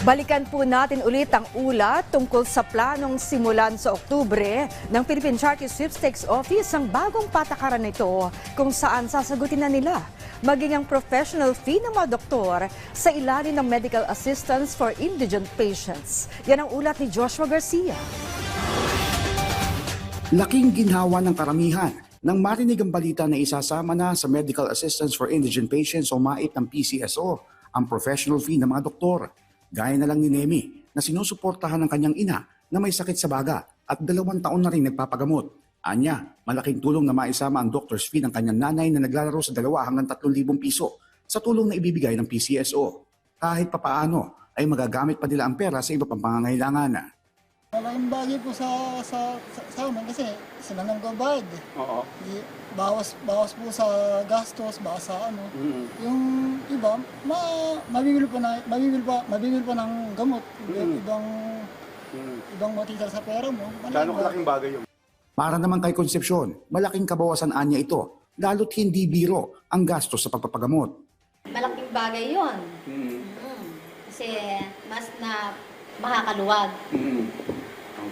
Balikan po natin ulit ang ulat tungkol sa planong simulan sa Oktubre ng Philippine Charity Sweepstakes Office ang bagong patakaran nito kung saan sasagutin na nila maging ang professional fee ng mga doktor sa ilalim ng medical assistance for indigent patients. Yan ang ulat ni Joshua Garcia. Laking ginhawa ng karamihan nang marinig ang balita na isasama na sa Medical Assistance for Indigent Patients o MAIP ng PCSO ang professional fee ng mga doktor. Gaya na lang ni Nemi na sinusuportahan ng kanyang ina na may sakit sa baga at dalawang taon na rin nagpapagamot. Anya, malaking tulong na maisama ang doctor's fee ng kanyang nanay na naglalaro sa dalawa hanggang 3,000 piso sa tulong na ibibigay ng PCSO. Kahit papaano ay magagamit pa nila ang pera sa iba pang pangangailangan. Malaking bagay po sa sa sa, sa amin kasi sila nang gabayad. eh. Oo. Di, bawas bawas po sa gastos, bawas sa ano. Mm. Yung iba, ma mabibili pa na mabibili pa mabibili pa ng gamot, Mm. ibang Mm. ibang matitira sa pera mo. Malaking Gano'ng bagay. kalaking bagay yung Para naman kay Concepcion, malaking kabawasan anya ito, lalo't hindi biro ang gastos sa pagpapagamot. Malaking bagay yon. Mm. Kasi mas na makakaluwag Mm.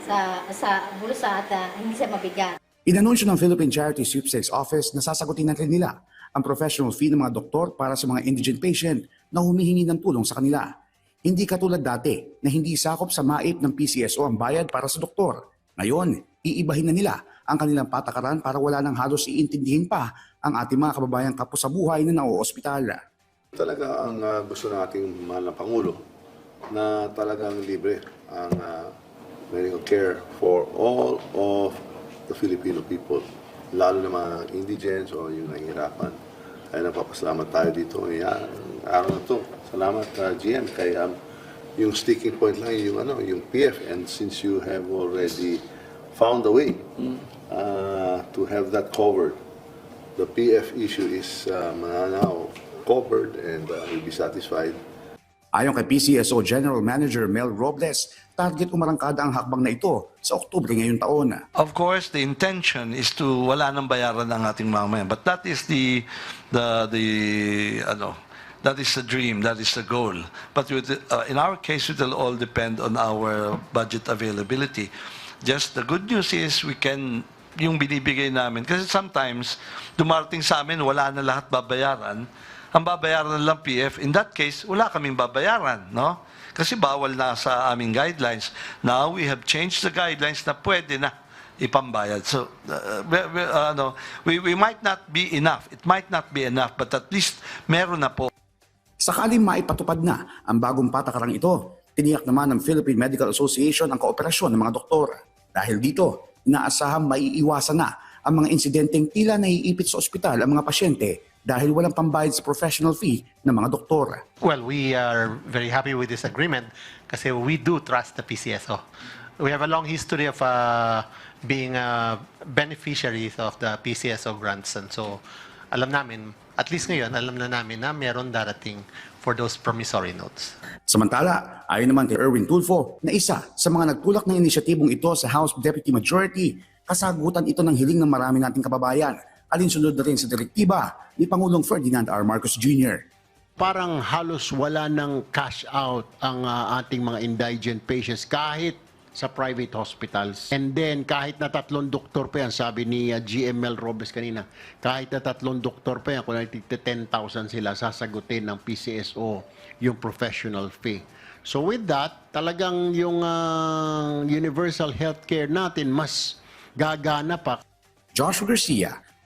Sa sa bulsa at ah, hindi siya mabigat. Inanunsyo ng Philippine Charity Sweepstakes Office na sasagutin na rin nila ang professional fee ng mga doktor para sa mga indigent patient na humihingi ng tulong sa kanila. Hindi katulad dati na hindi sakop sa MAIP ng PCSO ang bayad para sa doktor. Ngayon, iibahin na nila ang kanilang patakaran para wala nang halos iintindihin pa ang ating mga kababayang kapos sa buhay na nauospital. Talaga ang ah, gusto ng ating mahal na Pangulo na talagang libre ang ah, medical care for all of the Filipino people, lalo na mga indigents o yung nahihirapan. Kaya nagpapasalamat tayo dito ngayong araw na to. Salamat uh, GM kay um, yung sticking point lang yung ano yung PF and since you have already found a way uh, to have that covered the PF issue is um, now covered and uh, will be satisfied. Ayon kay PCSO General Manager Mel Robles, target umarangkada ang hakbang na ito sa Oktubre ngayong taon. Of course, the intention is to wala nang bayaran ng ating mamamayan. But that is the the the ano, that is the dream, that is the goal. But with, uh, in our case, it will all depend on our budget availability. Just the good news is we can yung binibigay namin kasi sometimes dumarating sa amin wala na lahat babayaran. Ang babayaran lang PF, in that case, wala kaming babayaran, no? Kasi bawal na sa aming guidelines. Now we have changed the guidelines na pwede na ipambayad. So, uh, we, we, uh, ano, we, we might not be enough. It might not be enough, but at least meron na po. Sakaling maipatupad na ang bagong patakarang ito, tiniyak naman ng Philippine Medical Association ang kooperasyon ng mga doktor. Dahil dito, inaasahang maiiwasan na ang mga insidenteng tila naiipit sa ospital ang mga pasyente dahil walang pambayad sa professional fee ng mga doktor. Well, we are very happy with this agreement kasi we do trust the PCSO. We have a long history of uh, being uh, beneficiaries of the PCSO grants and so alam namin, at least ngayon, alam na namin na meron darating for those promissory notes. Samantala, ayon naman kay Erwin Tulfo na isa sa mga nagtulak ng inisyatibong ito sa House Deputy Majority, kasagutan ito ng hiling ng marami nating kababayan alinsunod na rin sa direktiba ni Pangulong Ferdinand R. Marcos Jr. parang halos wala ng cash out ang ah, ating mga indigent patients kahit sa private hospitals. And then kahit na tatlong doktor pa yan, sabi ni ah, GML Robes kanina, kahit na tatlong doktor pa yan, kung nagtigta 10,000 sila, sasagutin ng PCSO yung professional fee. So with that, talagang yung ah, universal healthcare natin mas gagana pa Joshua Garcia